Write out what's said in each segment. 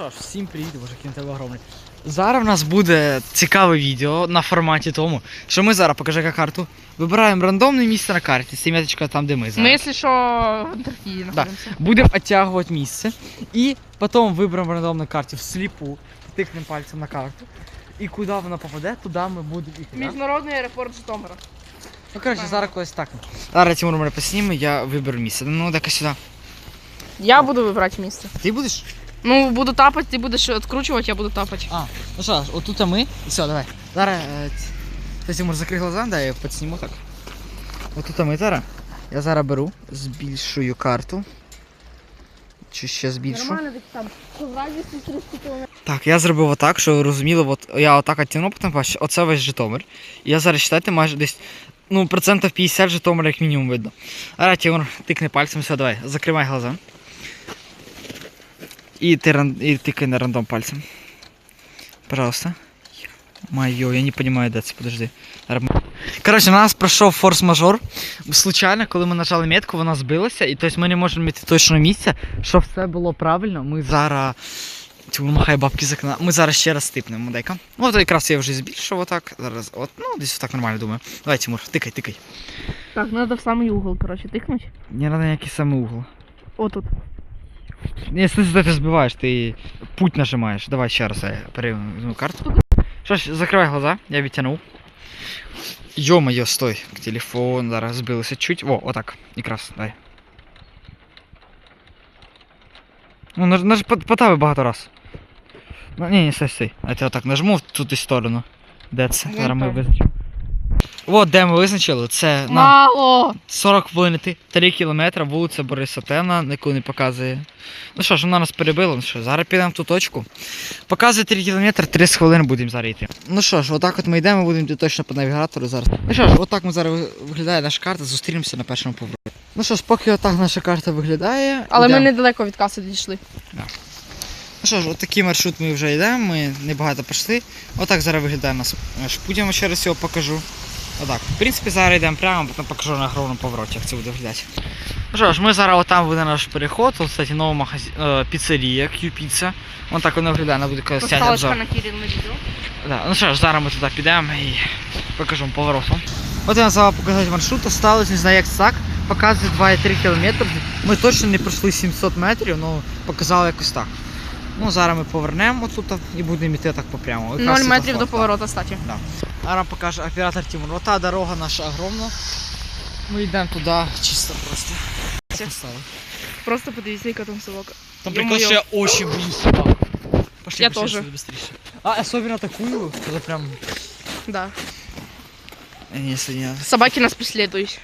Що ж, всім привіт, який тебе. Зараз в нас буде цікаве відео на форматі тому, що ми зараз покажи яка карту. Вибираємо рандомне місце на карті, сім'яточка там, де ми Ми, зараз. якщо що, в Антарктиді знаходимося. Будемо оттягувати місце. І потім виберемо рандом на карті всліпу, тикнемо пальцем на карту. І куди вона попаде, туди ми будемо йти. да? Міжнародний аеропорт Житомира. Ну коротше, зараз когось так. Зараз Тимур мене посніме, я виберу місце. Ну, дай сюди. Я буду вибирати місце. Ти будеш? Ну, буду тапати, ти будеш відкручувати, я буду тапати. А, ну що ж, отут ми. І все, давай. Зараз. Е, ц- Ти Тимур, закрий глаза, дай я підсніму так. Отут ми зараз. Я зараз беру, збільшую карту. Чи ще збільшу? десь там. В радіусі 300 км. Так, я зробив отак, що ви розуміли, от я отак оттягнув, потім бачиш, оце весь Житомир. І я зараз читайте майже десь, ну, процентів 50 Житомира як мінімум видно. Зараз Тимур тикне пальцем, все, давай, закривай глаза. Ти, ран- і тикай на рандом пальцем. Пожалуйста. Майо, я не понимаю, де подожди. Коротше, у нас пройшов форс-мажор. Случайно, коли ми нажали метку, вона збилася, і тобто ми не можемо знайти точного місця, щоб все було правильно. Ми зараз. Тимур махає бабки з окна. Ми зараз ще раз стипнемо, дай-ка. Ну, от якраз я вже збільшив отак. Зараз, от, ну, десь отак нормально думаю. Давай, Тимур, тикай, тикай. Так, треба в самий угол, коротше, тикнути. Не надо ніякий самий угол. Отут. Якщо ти збиваєш, ти путь нажимаєш. Давай ще раз я перевізьму карту. Що ж, закривай глаза, я відтягнув. Йо-моє, стой. Телефон зараз збилося чуть. О, отак. Якраз, дай. Ну, наж, наж, пот- потави багато раз. Ну, ні, ні, стой, стой. А я отак нажму в ту сторону. Де це? Зараз ми так. визначимо. От, де ми визначили, це нам Мало! 40 хвилин йти, 3 кілометри, вулиця Бориса Темна, яку не показує. Ну що ж, вона нас перебила, ну що, зараз підемо в ту точку. Показує 3 кілометри, 30 хвилин будемо зараз йти. Ну що ж, отак от ми йдемо, будемо йти точно по навігатору зараз. Ну що ж, отак ми зараз виглядає наша карта, зустрінемося на першому повороті. Ну що ж, поки отак наша карта виглядає. Але ми недалеко від каси дійшли. Ну що ж, отакий маршрут ми вже йдемо, ми небагато пройшли. Отак зараз виглядає наш наш путь, я вам ще раз його покажу. Отак. В принципі, зараз йдемо прямо, потім покажу на огромному повороті, як це буде виглядати. Ну що ж, ми зараз отам буде наш переход. Тут, кстати, нова магазин, е, піцерія, Q-Pizza. Вон так вона виглядає, вона буде коли обзор. на Кирил на відео. Да. Ну що ж, зараз ми туди підемо і покажу вам поворотом. От я назвав показати маршрут, осталось, не знаю як це так. Показує 2,3 км. Ми точно не пройшли 700 метрів, але показали якось так. Ну, зараз ми повернемо тут і будемо йти так по прямому. Якраз 0 метрів до поворота, статі. Зараз покаже оператор Тимур. Ота дорога наша огромна. Ми йдемо туди чисто просто. Це- Поставили. Просто подивіться, яка там собака. Там Ё-моё. прикол, що я очень боюсь собак. Пошли, Я пошли тоже. отсюда быстрее. А, особенно такую, когда прям... Да. Э, Если не... Собаки нас преследують.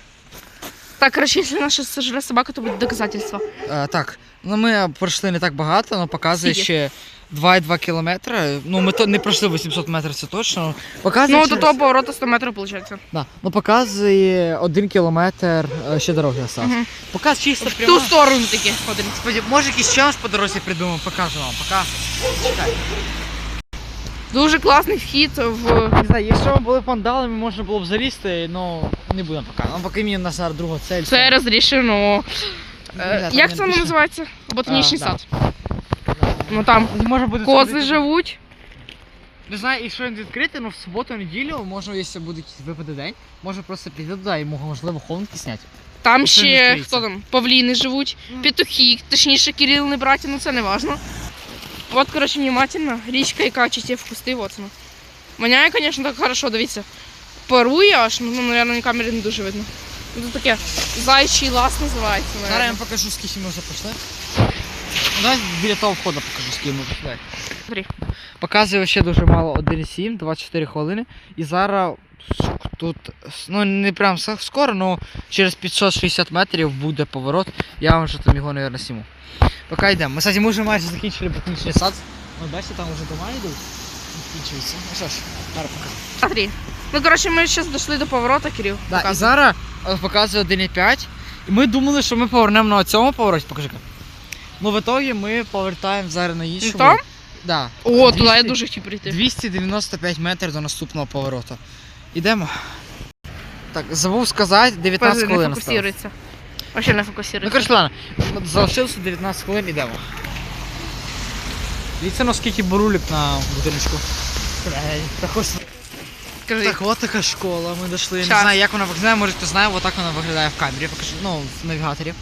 Так, короче, если наша сожре собака, то буде доказательство. А, так, ну ми пройшли не так багато, але показує Скільки? ще 2,2 кілометри. Ну, ми то не пройшли 800 метрів, це точно. Показує Ну, до через- того поворота 100 метрів, виходить. Да. Ну, показує 1 кілометр е, ще дороги осталось. Мгм. Показ чисто В прямо. ту сторону таки ходимо. Господи, може якийсь челендж по дорозі придумаємо, покажу вам. Пока. Чекай. Дуже класний вхід в. Не знаю, якщо б були пандалами, можна було б залізти, ну не будемо поки. Ну поки мені у нас зараз друга цель. Це розрішено. Е, Як це воно називається? Ботанічний А, да. сад. Ну там Може буде кози живуть. Не знаю, якщо він відкритий, але в суботу, неділю, може, якщо буде якийсь випади день, може просто піти туди і можливо хованки зняти. Там ще хто там? Павліни живуть, Ну. петухи, точніше Кирил не браті, ну це не важно. От, коротше, внимательно, річка, яка чисті в кусти, от вона. Воняє, звісно, так хорошо, дивіться. Парує аж, ну, мабуть, на камері не дуже видно. Ну, Це таке зайчий лаз називається. Зараз я наверно. вам покажу, скільки ми вже пройшли. Ну, Давай біля того входу покажу, скільки ми пройшли. Смотри. Показує ще дуже мало 1,7, 24 хвилини. І зараз тут, ну не прям скоро, але через 560 метрів буде поворот. Я вам вже там його, мабуть, сніму. Поки йдемо. Ми, кстати, ми вже майже закінчили ботанічний сад. Ось бачите, там вже дома йдуть. Закінчується. Ну що ж, зараз покажу. Смотри. Ну, коротше, ми зараз дійшли до поворота, Кирил. Да, і зараз е, показує 1,5. І ми думали, що ми повернемо на цьому повороті. Покажи. Ну в итоге ми повертаємо зараз на іншому. Да. О, туди я дуже хотів прийти. 295 метрів до наступного повороту. Ідемо. Так, забув сказати, 19 Подожди, хвилин. осталось. фокусується. Вообще не Ну фокусується. коротше, ладно, залишилося 19 хвилин, ідемо. Дивіться, наскільки бурулік на ось Кажи. Так, от така школа, ми дійшли. Я не Щас. знаю, як вона виглядає, може хто знає, отак вона виглядає в камері, покажу, ну, в навігаторі.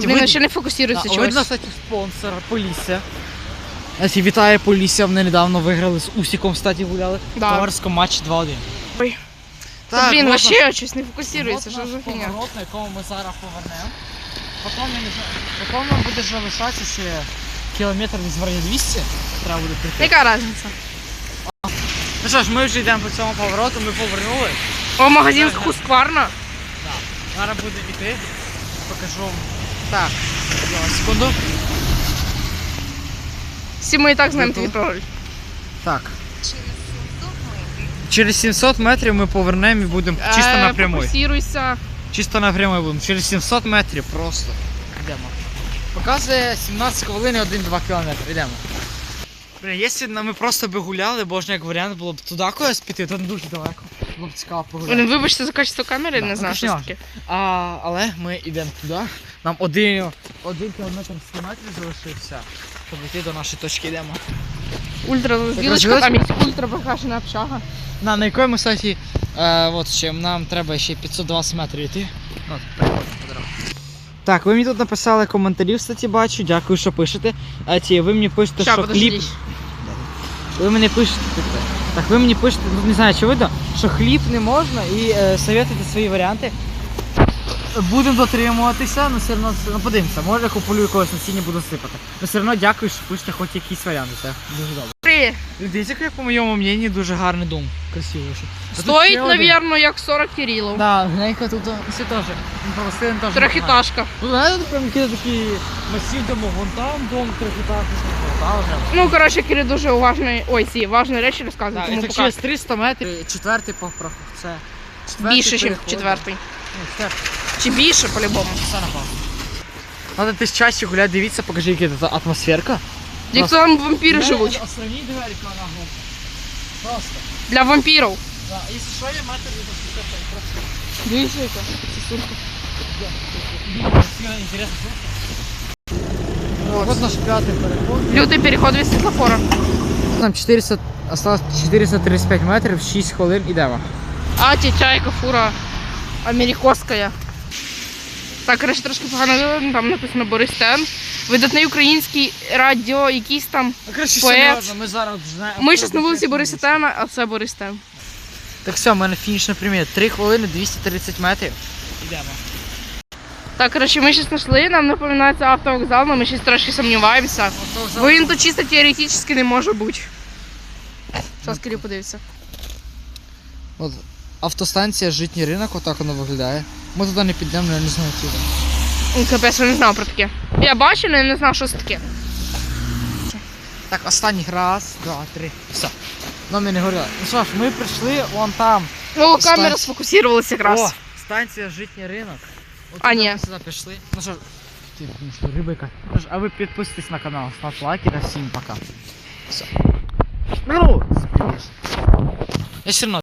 Ті, блін, ще не фокусується чогось. видно, кстати, спонсор, Полісся. Вітає Полісся, вони недавно виграли з Усіком, кстати, гуляли. Да. В товариському матчі 2-1. Ой. Так, блін, вот вообще щось не фокусується, що за фігня. поворот, на якому ми зараз повернемо. Потім, потім нам буде вже лишатися ще кілометр десь в районі 200. Треба буде прийти. Яка різниця? Ну що ж, ми вже йдемо по цьому повороту, ми повернули. О, магазин Хускварна. Зараз буде йти. Покажу вам. Так, секунду. Всі ми і так знаємо твій пароль. Так. Через 700 метрів ми повернемо і будемо чисто Е, напряму. Фокусируйся. Чисто напряму будемо. Через 700 метрів просто. Йдемо. Показує 17 хвилин і 1-2 кілометри. Йдемо. Блін, якщо ми просто би гуляли, бо ж як варіант було б туди кудись піти, то не дуже далеко. Було б цікаво погуляти. Блін, вибачте за качество камери, Да, не ну, знаю, що це таке. А, але ми йдемо туди. Нам один, один кілометр 100 метрів залишився. Щоб йти до нашої точки йдемо. Ультра розділочка, там є ультра покашена общага. На, на якої ми, кстати, е, от ще нам треба ще 520 метрів йти. От, приходимо по дорозі. Так, ви мені тут написали коментарі, кстати, бачу. Дякую, що пишете. А ті, ви мені пишете, Ща, що хліб. Ви мені пишете. Так, ви мені пишете, ну, не знаю, чи видно, що хліб не можна і е, советуйте свої варіанти. Будемо дотримуватися, але все одно ну, подивимося, може куплю якогось насіння буду сипати. Але все одно дякую, що пишете хоч якісь варіанти. Це дуже добре. Три. Дивіться, як по моєму мнению, дуже гарний дом. Красивий. ще. Стоїть, навірно, як 40 кірілов. Да, глянька тут все теж. Ну, теж. Трохітажка. Ну, знаєте, прям якісь такі масив домов. Вон там дом трохітажний. Ну, коротше, Кирил дуже уважний. Ой, ці важні речі розказує, Так, тому так через 300 метрів. Четвертий попрох. Це. четвертий Більше, ніж четвертий. Ну, четвертий. Чи більше, по-любому. Надо ти чаще гуляти, дивіться, покажи, яка тут атмосферка. Як там вампіри живуть. Островні вона глупа. Просто. Для вампірів. Да. Якщо що, метр від атмосферки, просто. Дивіться, яка сосулька. Интересно, Вот наш пятый переход. Лютий переход від світлофора. Нам 400, осталось 435 метрів, 6 хвилин ідемо. А, ті чайка, фура америкоська. Так, коротше, трошки погано там написано Борис Тен. Видатний український радіо, якийсь там. Ну, коротше, Поет. можна, ми зараз знаємо. Ми зараз на вулиці Бориса Тена, а це Борис Тен. Так все, в мене фінішна примір. 3 хвилини, 230 метрів. Ідемо. Так, коротше, ми зараз знайшли, нам напоминається автовокзал, але ми зараз трошки сумніваємося. Бо він тут чисто теоретично не може бути. Зараз Кирил подивиться. От, автостанція Житній ринок, отак воно виглядає. Ми туди не підемо, я не знаю куди. Ну, Капець, я не знав про таке. Я бачив, але не знав, що це таке. Так, останній раз, два, три. Все. Ну, ми не говорили. Ну що ж, ми прийшли вон там. О, камера сфокусувалася якраз. О, станція Житній ринок. От А, ні. Ми сюди пішли. Ну що, ж, ти, ну що, риба яка. Ну ж, А ви підписуйтесь на канал, ставте лайки та всім пока. Все. Ну, Я все одно